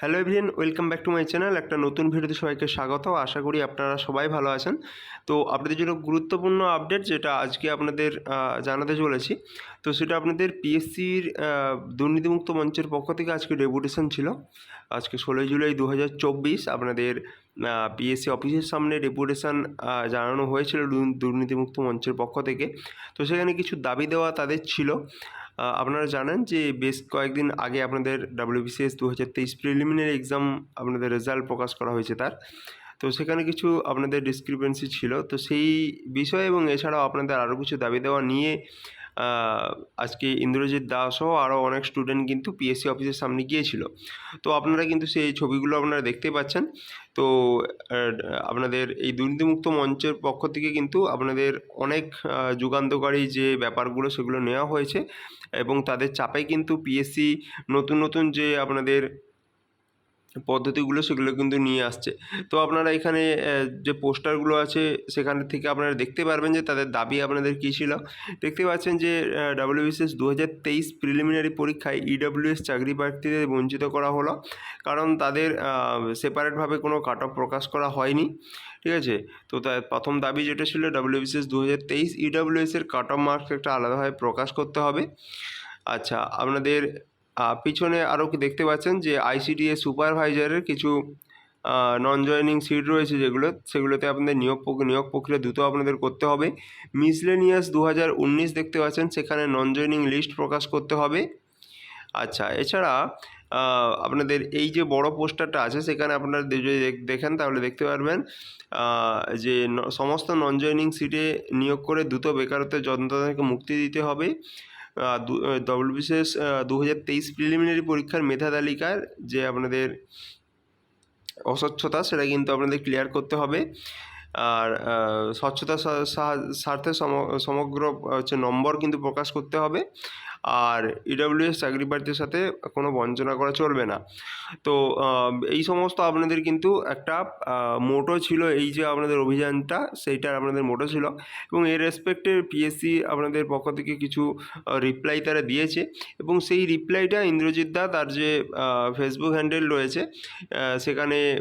Hello everyone welcome back to my channel. একটা নতুন ভিডিওতে সবাইকে স্বাগত আশা করি আপনারা সবাই ভালো আছেন। তো আপনাদের জন্য গুরুত্বপূর্ণ আপডেট যেটা আজকে আপনাদের জানাতে চলেছি, তো সেটা আপনাদের পিএসসির দুর্নীতিমুক্ত মঞ্চের পক্ষ থেকে আজকে ডেপুটেশন ছিল। আজকে ষোলোই জুলাই দু হাজার চব্বিশ আপনাদের পিএসসি অফিসের সামনে ডেপুটেশন জানানো হয়েছিল দুর্নীতিমুক্ত মঞ্চের পক্ষ থেকে। তো সেখানে কিছু দাবি দেওয়া তাদের ছিল। আপনারা জানেন যে বেশ কয়েকদিন আগে আপনাদের ডাব্লিউবিসিএস দু হাজার তেইশ প্রিলিমিনারি এক্সাম আপনাদের রেজাল্ট প্রকাশ করা হয়েছে তার। তো সেখানে কিছু আপনাদের ডিসক্রিপেন্সি ছিল। তো সেই বিষয় এবং এছাড়াও আপনাদের আরও কিছু দাবি দেওয়া নিয়ে আজকে ইন্দ্রজিৎ দাস সহ আরও অনেক স্টুডেন্ট কিন্তু পিএসসি অফিসের সামনে গিয়েছিল। তো আপনারা কিন্তু সেই ছবিগুলো আপনারা দেখতে পাচ্ছেন। তো আপনাদের এই দুর্নীতিমুক্ত মঞ্চের পক্ষ থেকে কিন্তু আপনাদের অনেক যুগান্তকারী যে ব্যাপারগুলো সেগুলো নেওয়া হয়েছে এবং তাদের চাপে কিন্তু পিএসসি নতুন নতুন যে আপনাদের পদ্ধতিগুলো সেগুলো কিন্তু নিয়ে আসছে। তো আপনারা এখানে যে পোস্টারগুলো আছে, সেখান থেকে আপনারা দেখতে পারবেন যে তাদের দাবি আপনাদের কী ছিল। দেখতে পাচ্ছেন যে ডাব্লিউবিসিএস দু হাজার তেইশ প্রিলিমিনারি পরীক্ষায় ইডাব্লিউএস চাকরি প্রার্থীদের বঞ্চিত করা হলো। কারণ তাদের সেপারেটভাবে কোনো কাট অফ প্রকাশ করা হয়নি। ঠিক আছে? তো তার প্রথম দাবি যেটা ছিল ডাব্লিউবিসিএস দু হাজার তেইশ ইডাব্লিউএসের কাট অফ মার্কস একটা আলাদাভাবে প্রকাশ করতে হবে। আচ্ছা আপনাদের পিছনে আরও দেখতে পাচ্ছেন যে আইসিডিএস সুপারভাইজারের কিছু নন জয়নিং সিট রয়েছে যেগুলো, সেগুলোতে আপনাদের নিয়োগ নিয়োগ প্রক্রিয়া দ্রুত আপনাদের করতে হবে। মিসলেনিয়াস দু হাজার উনিশ দেখতে পাচ্ছেন, সেখানে নন জয়নিং লিস্ট প্রকাশ করতে হবে। আচ্ছা এছাড়া আপনাদের এই যে বড় পোস্টারটা আছে, সেখানে আপনারা যদি দেখ- দেখেন, তাহলে দেখতে পারবেন যে সমস্ত নন জয়নিং সিটে নিয়োগ করে দ্রুত বেকারত্বের যন্ত্রণা থেকে মুক্তি দিতে হবে। ডব্লিউবিসিএস দু হাজার তেইশ প্রিলিমিনারি পরীক্ষার মেধা তালিকার যে আপনাদের অস্বচ্ছতা, সেটা কিন্তু আপনাদের ক্লিয়ার করতে হবে। আর স্বচ্ছতা স্বার্থে সম- সমগ্র হচ্ছে নম্বর কিন্তু প্রকাশ করতে হবে। আর ইডাব্লিউএস চাকরি প্রার্থীর সাথে কোনো বঞ্চনা করা চলবে না। তো এই সমস্ত আপনাদের কিন্তু একটা মোটো ছিল এই যে আপনাদের অভিযানটা সেইটার আপনাদের মোটো ছিল। এবং এর রেসপেক্টে পিএসসি আপনাদের পক্ষ থেকে কিছু রিপ্লাই তারা দিয়েছে। এবং সেই রিপ্লাইটা ইন্দ্রজিৎ দা তার যে ফেসবুক হ্যান্ডেল রয়েছে সেখানে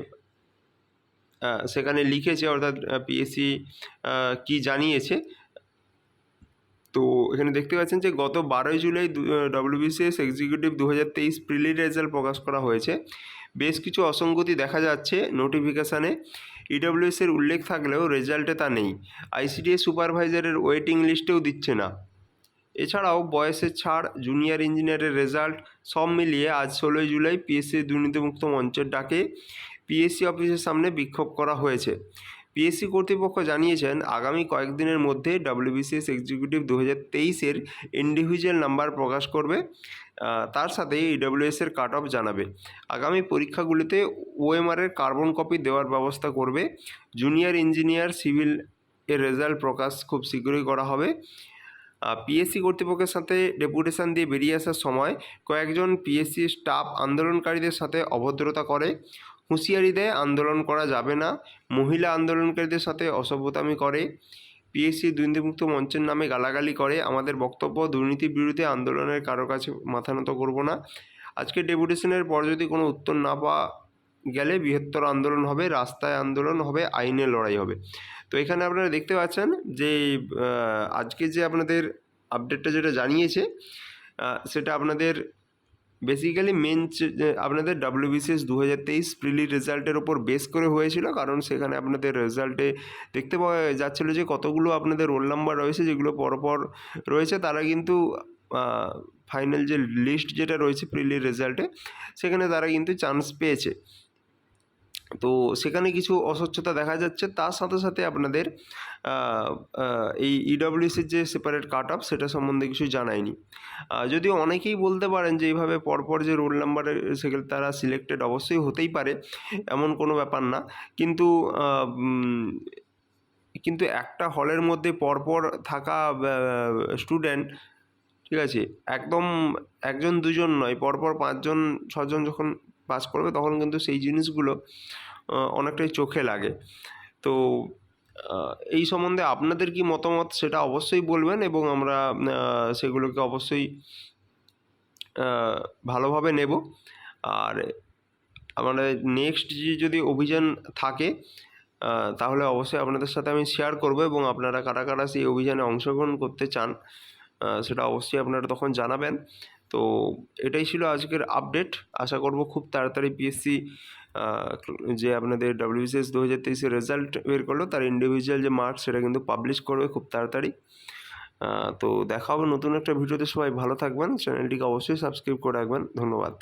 সেখানে লিখেছে, অর্থাৎ পিএসসি কি জানিয়েছে। তো এখানে দেখতে পাচ্ছেন যে, গত বারোই জুলাই ডব্লিউবিসিএস এক্সিকিউটিভ দু হাজার তেইশ প্রিলি রেজাল্ট প্রকাশ করা হয়েছে। বেশ কিছু অসঙ্গতি দেখা যাচ্ছে নোটিফিকেশানে ইডব্লিউএসের উল্লেখ থাকলেও রেজাল্টে তা নেই। আইসিডিএস সুপারভাইজারের ওয়েটিং লিস্টেও দিচ্ছে না। এছাড়াও বয়সের ছাড় জুনিয়র ইঞ্জিনিয়ারের রেজাল্ট সব মিলিয়ে আজ ষোলোই জুলাই পিএসসি দুর্নীতিমুক্ত মঞ্চের ডাকে। পিএসসি অফিসের সামনে বিক্ষোভ করা হয়েছে। পিএসসি কর্তৃপক্ষ জানিয়েছেন, আগামী কয়েকদিনের মধ্যে ডাব্লিউবিসিএস এক্সিকিউটিভ দু হাজার তেইশের ইন্ডিভিজুয়াল নাম্বার প্রকাশ করবে। তার সাথে ইডব্লিউএস এর কাট অফ জানাবে। আগামী পরীক্ষাগুলিতে ওএমআরের কার্বন কপি দেওয়ার ব্যবস্থা করবে। জুনিয়র ইঞ্জিনিয়ার সিভিল এর রেজাল্ট প্রকাশ খুব শীঘ্রই করা হবে। পিএসসি কর্তৃপক্ষের সাথে ডেপুটেশন দিয়ে বেরিয়ে আসার সময় কয়েকজন পিএসসি স্টাফ আন্দোলনকারীদের সাথে অভদ্রতা করে। হুঁশিয়ারি দেয় আন্দোলন করা যাবে না। মহিলা আন্দোলনকারীদের সাথে অসভ্যতামি করে। পিএসসি দুর্নীতিমুক্ত মঞ্চের নামে গালাগালি করে। আমাদের বক্তব্য, দুর্নীতির বিরুদ্ধে আন্দোলনের কারও কাছে মাথা নত করব না। আজকে ডেপুটেশনের পর যদি কোনো উত্তর না পাওয়া গেলে বৃহত্তর আন্দোলন হবে, রাস্তায় আন্দোলন হবে, আইনে লড়াই হবে। তো এখানে আপনারা দেখতে পাচ্ছেন যে আজকে যে আপনাদের আপডেটটা যেটা জানিয়েছে সেটা আপনাদের বেসিক্যালি মেন আপনাদের ডাব্লিউবিসিএস দু হাজার তেইশ প্রিলি রেজাল্টের ওপর বেস করে হয়েছিল, কারণ সেখানে আপনাদের রেজাল্টে দেখতে পাওয়া যাচ্ছিল যে কতগুলো আপনাদের রোল নাম্বার রয়েছে, যেগুলো পরপর রয়েছে, তারা কিন্তু ফাইনাল যে লিস্ট যেটা রয়েছে প্রিলি রেজাল্টে সেখানে তারা কিন্তু চান্স পেয়েছে। তো সেখানে কিছু অস্বচ্ছতা দেখা যাচ্ছে। তার সাথে সাথে আপনাদের এই ইডব্লিউসির যে সেপারেট কাট অফ সেটা সম্বন্ধে কিছু জানায়নি যদিও অনেকেই বলতে পারেন যে এইভাবে পরপর যে রোল নাম্বারে সেগুলো তারা সিলেক্টেড অবশ্যই হতেই পারে, এমন কোনো ব্যাপার না। কিন্তু কিন্তু একটা হলের মধ্যে পরপর থাকা স্টুডেন্ট ঠিক আছে, একদম একজন দুজন নয়, পরপর পাঁচজন, ছজন যখন পাস করবে, তখন কিন্তু সেই জিনিসগুলো অনেকটাই চোখে লাগে। তো এই সম্বন্ধে আপনাদের কি মতামত সেটা অবশ্যই বলবেন এবং আমরা সেগুলোকে অবশ্যই ভালোভাবে নেব। আর আমাদের নেক্সট যে যদি অভিযান থাকে তাহলে অবশ্যই আপনাদের সাথে আমি শেয়ার করব এবং আপনারা কারা কারা সেই অভিযানে অংশগ্রহণ করতে চান সেটা অবশ্যই আপনারা তখন জানাবেন। তো এটাই ছিল আজকের আপডেট আশা করব খুব তাড়াতাড়ি পিএসসি যে আপনাদের ডাব্লিউবিসিএস দু হাজার তেইশের রেজাল্ট বের করল, তার ইন্ডিভিজুয়াল যে মার্কস সেটা কিন্তু পাবলিশ করবে খুব তাড়াতাড়ি। তো দেখা হবে নতুন একটা ভিডিওতে সবাই ভালো থাকবেন। চ্যানেলটিকে অবশ্যই সাবস্ক্রাইব করে রাখবেন। ধন্যবাদ।